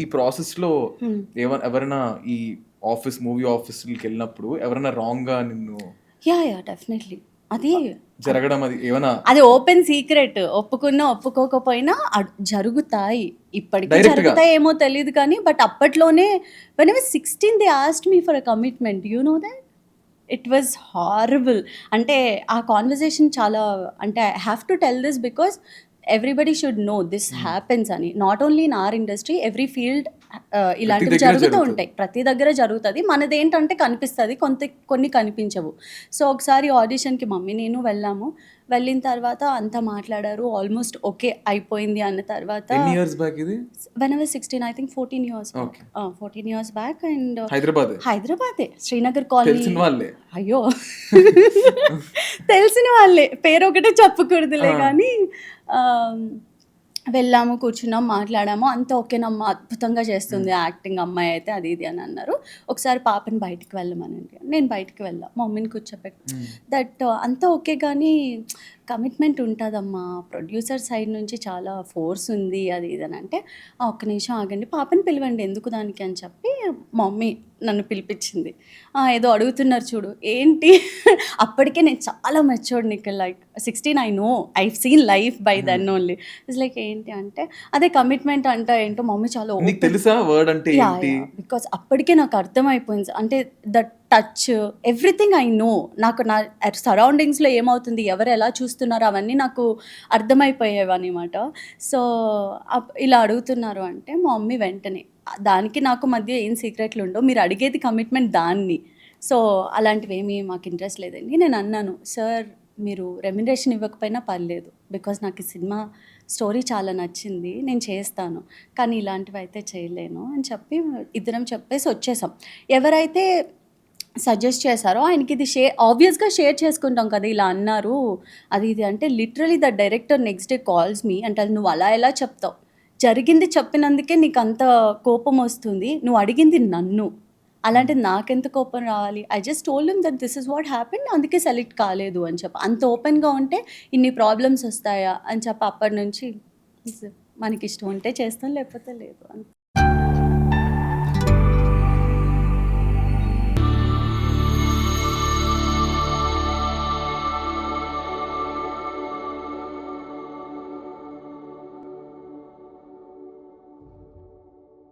ఈ ప్రాసెస్లో Hmm. ఏమ ఎవరైనా ఈ ఆఫీస్ మూవీ ఆఫీస్కి వెళ్ళినప్పుడు ఎవరైనా రాంగ్గా నిన్ను యా యా డెఫినెట్లీ. అది జరగడం అది ఏమైనా అది ఓపెన్ సీక్రెట్. ఒప్పుకున్నా ఒప్పుకోకపోయినా జరుగుతాయి. ఇప్పటికీ? జరుగుతాయి ఏమో తెలియదు కానీ బట్ అప్పట్లోనే when sixteen they asked me for a commitment you know that it was horrible అంటే ఆ కాన్వర్జేషన్ చాలా అంటే I have to tell this because everybody should know this happens అని. Not only in our industry every field ఇలాంటివి జరుగుతూ. ఉంటాయి. ప్రతి దగ్గర జరుగుతుంది. మనది ఏంటంటే కనిపిస్తుంది కొంత కొన్ని కనిపించవు. సో ఒకసారి ఆడిషన్కి మమ్మీ నేను వెళ్ళాము. వెళ్ళిన తర్వాత అంతా మాట్లాడారు. ఆల్మోస్ట్ ఓకే అయిపోయింది అన్న తర్వాత whenever sixteen I think fourteen years fourteen years back and Hyderabad? హైదరాబాదే. శ్రీనగర్ కాలనీ. అయ్యో. తెలిసిన వాళ్ళే. పేరు ఒకటే చెప్పకూడదులే. కానీ వెళ్ళాము కూర్చున్నాం మాట్లాడాము. అంత ఓకేనమ్మా అద్భుతంగా చేస్తుంది యాక్టింగ్ అమ్మాయి అయితే అది ఇది అని అన్నారు. ఒకసారి పాపని బయటికి వెళ్ళమనండి. నేను బయటికి వెళ్ళా మమ్మీని కూర్చోపెట్టి. దట్ అంతా ఓకే కానీ కమిట్మెంట్ ఉంటుందమ్మా. ప్రొడ్యూసర్ సైడ్ నుంచి చాలా ఫోర్స్ ఉంది అది ఇది అని అంటే "ఆ, ఒక్క నిమిషం ఆగండి పాపని పిలవండి ఎందుకు దానికి? అని చెప్పి మమ్మీ నన్ను పిలిపించింది. "ఆ, ఏదో అడుగుతున్నారు చూడు ఏంటి? అప్పటికే నేను చాలా మెచ్యూర్డ్ నీకు like sixteen I know I seen life by then only it's like ఏంటి? అంటే అదే కమిట్మెంట్ అంట ఏంటో మమ్మీ చాలా తెలుసా వర్డ్ అంటే బికాస్ అప్పటికే నాకు అర్థమైపోయింది. అంటే the touch everything I know. నాకు నా సరౌండింగ్స్లో ఏమవుతుంది ఎవరు ఎలా చూస్తున్నారు అవన్నీ నాకు అర్థమైపోయేవన్నమాట. సో ఇలా అడుగుతున్నారు అంటే మా మమ్మీ వెంటనే దానికి నాకు మధ్య ఏం సీక్రెట్లు ఉండవు మీరు అడిగేది కమిట్మెంట్ దాన్ని. సో అలాంటివి ఏమీ మాకు ఇంట్రెస్ట్ లేదండి. నేను అన్నాను సార్ మీరు రెమ్యునరేషన్ ఇవ్వకపోయినా పర్లేదు బికాజ్ నాకు ఈ సినిమా స్టోరీ చాలా నచ్చింది నేను చేస్తాను కానీ ఇలాంటివి అయితే చేయలేను. అని చెప్పి ఇద్దరం చెప్పేసి వచ్చేసాం. ఎవరైతే సజెస్ట్ చేశారో ఆయనకి ఇది షేర్ ఆబ్వియస్గా షేర్ చేసుకుంటాం కదా ఇలా అన్నారు. అది ఇది అంటే literally the director next day calls me అంటే అది నువ్వు అలా ఎలా చెప్తావు? జరిగింది చెప్పినందుకే నీకు అంత కోపం వస్తుంది. నువ్వు అడిగింది నన్ను. అలాంటి నాకెంత కోపం రావాలి? I just told that this is what happened అందుకే సెలెక్ట్ కాలేదు అని చెప్పి అంత ఓపెన్గా ఉంటే ఇన్ని ప్రాబ్లమ్స్ వస్తాయా? అని చెప్పి అప్పటి నుంచి మనకి ఇష్టం ఉంటే చేస్తాం లేకపోతే లేదు. అంతే.